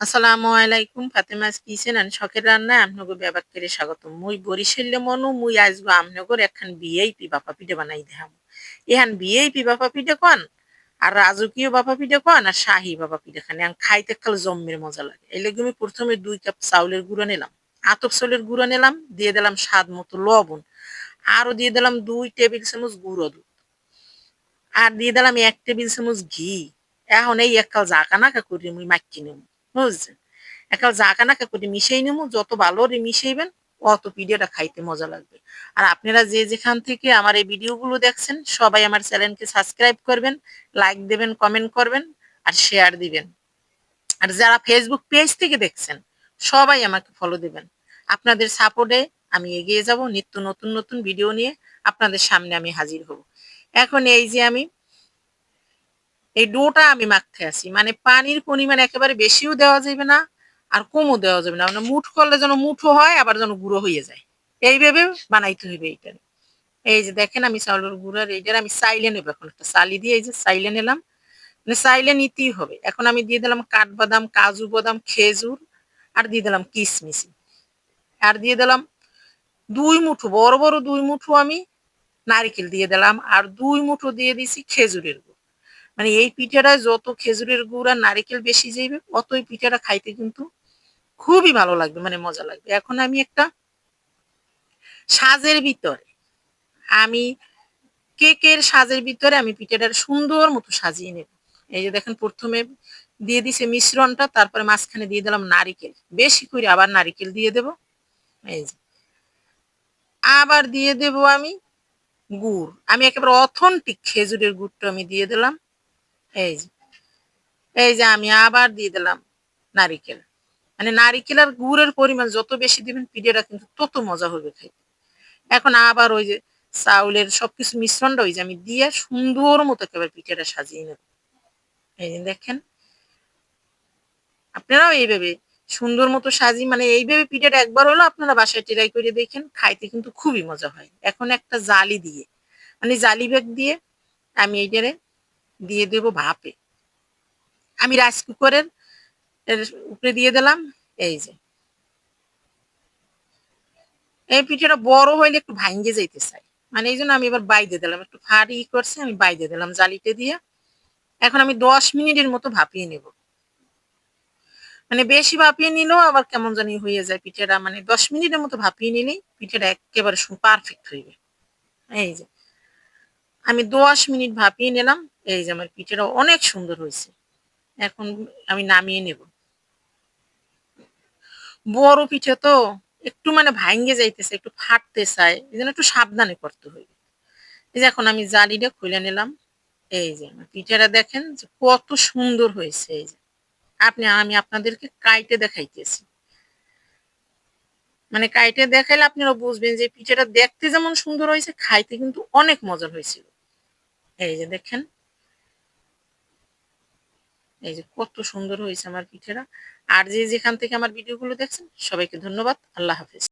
আসসালামু আলাইকুম ফাতেমাস কিচেন আন শখের রান্নায় আমনগো ব্যবহার করে স্বাগত মুই বরিশালে মনু, মুই আজগো আমনগর একখান বিয়েই বাপা পিঠে বানাই দেহাম এহান বিয়েই বাপা পিঠে কন? আর রাজকীয় বাপা পিঠে কন? আর শাহি বাপা পিঠে খান। এখন খাইতে খাল জম্মের মজা লাগে। এই লেগে আমি প্রথমে দুই কাপ চাউলের গুঁড়ো নিলাম। আতপ চাউলের গুঁড়ো নিলাম, দিয়ে দিলাম স্বাদ মতো লবণ। আরও দিয়ে দিলাম দুই টেবিল চামচ গুঁড়ো দুধ। আর দিয়ে দিলাম এক টেবিল চামচ ঘি। এখন এই এক কাল জাকা নাকা করি মুই মাখি নেব। বুঝছেন একাল জাকা নাকা করে মিশাই নেব যত ভালো রে মিশাইবেন, অত ভিডিওটা খাইতে মজা লাগবে। আর আপনারা যে যেখান থেকে আমার এই ভিডিওগুলো দেখছেন, সবাই আমার চ্যানেলকে সাবস্ক্রাইব করবেন, লাইক দেবেন, কমেন্ট করবেন, আর শেয়ার দিবেন। আর যারা ফেসবুক পেজ থেকে দেখছেন, সবাই আমাকে ফলো দেবেন। আপনাদের সাপোর্টে আমি এগিয়ে যাব, নিত্য নতুন নতুন ভিডিও নিয়ে আপনাদের সামনে আমি হাজির হব। এখন এই যে আমি এই ডোটা আমি মাখতে আসি মানে পানির পরিমাণ একেবারে বেশিও দেওয়া যাবে না, আর কমও দেওয়া যাবে না। মানে মুঠ করলে যেন মুঠো হয়, আবার যেন গুঁড়ো হয়ে যায়। এইভাবে বানাইতে হইবে এইটা। এই যে দেখেন আমি চাউলের গুঁড়ার এইটার আমি সাইলে নেব এখন একটা চালি দিয়ে, এই যে চাইলে নিলাম। মানে চাইলে নিতেই হবে। এখন আমি দিয়ে দিলাম কাঠবাদাম, কাজু বাদাম, খেজুর, আর দিয়ে দিলাম কিশমিশি আর দিয়ে দিলাম দুই মুঠো, বড় বড় দুই মুঠো আমি নারিকেল দিয়ে দিলাম, আর দুই মুঠো দিয়ে দিছি খেজুরের মানে এই পিঠাটা যত খেজুরের গুড় আর নারিকেল বেশি যাইবে, অতই পিঠাটা খাইতে কিন্তু খুবই ভালো লাগবে মানে মজা লাগবে। এখন আমি একটা সাজের ভিতরে, আমি কেকের সাজের ভিতরে আমি পিঠাটার সুন্দর মতো সাজিয়ে নেব। এই যে দেখেন, প্রথমে দিয়ে দিছে মিশ্রণটা, তারপরে মাঝখানে দিয়ে দিলাম নারিকেল। বেশি করে আবার নারিকেল দিয়ে দেব। এই যে, আবার দিয়ে দেব আমি গুড়। আমি একেবারে অথেন্টিক খেজুরের গুড়টা আমি দিয়ে দিলাম। এই যে এই যে আমি আবার দিয়ে দিলাম নারিকেল। মানে নারিকেল আর গুড়ের পরিমাণ যত বেশি দিবেন পিঠেটা কিন্তু তত মজা হবে খাইতে এখন আবার ওই যে চাউলের সবকিছু মিশ্রণটা ওই যে আমি দিয়ে সুন্দর মতো একেবারে পিঠেটা সাজিয়ে নেব। এই যে দেখেন, আপনারাও এইভাবে সুন্দর মতো সাজি মানে এইভাবে পিঠেটা একবার হলো আপনারা বাসায় ট্রাই করে দেখেন, খাইতে কিন্তু খুবই মজা হয়। এখন একটা জালি দিয়ে মানে জালি ব্যাগ দিয়ে আমি এইটারে দিয়ে দেব ভাপে। আমি রাইস কুকারের উপরে দিয়ে দিলাম, এই যে। এই পিঠাটা বড় হইলে একটু ভাঙ্গে যাইতে চাই। মানে এই জন্য আমি এবার বাইদে দিলাম। একটু ফাড়ি করছে, আমি বাইদে দিলাম জালিতে দিয়ে। এখন আমি দশ মিনিটের মতো ভাপিয়ে নেব। মানে বেশি ভাপিয়ে নিলেও আবার কেমন জানি হয়ে যায় পিঠাটা। মানে দশ মিনিটের মতো ভাপিয়ে নিলেই পিঠাটা একেবারে পারফেক্ট হইবে। এই যে। আমি দশ মিনিট ভাপিয়ে নিলাম। এই যে আমার পিঠাটা অনেক সুন্দর হয়েছে। এখন আমি নামিয়ে নেব। বড় পিঠে তো একটু মানে ভাঙ্গে যাইতেছে, একটু ফাটতে চায়, এই জন্য একটু সাবধানে করতে হইবে এই যে এখন আমি জালিটা খুলে নিলাম। এই যে আমার পিঠাটা দেখেন যে কত সুন্দর হয়েছে। এই যে আপনি, আমি আপনাদেরকে কাইটে দেখাইতেছি। মানে কাইটে দেখাইলে আপনারা বুঝবেন যে পিঠাটা দেখতে যেমন সুন্দর হয়েছে, খাইতে কিন্তু অনেক মজার হয়েছিল। এই যে দেখেন এই যে কত সুন্দর হয়েছে আমার পিঠেরা। আর যে যেখান থেকে আমার ভিডিওগুলো দেখছেন, সবাইকে ধন্যবাদ। আল্লাহ হাফিজ।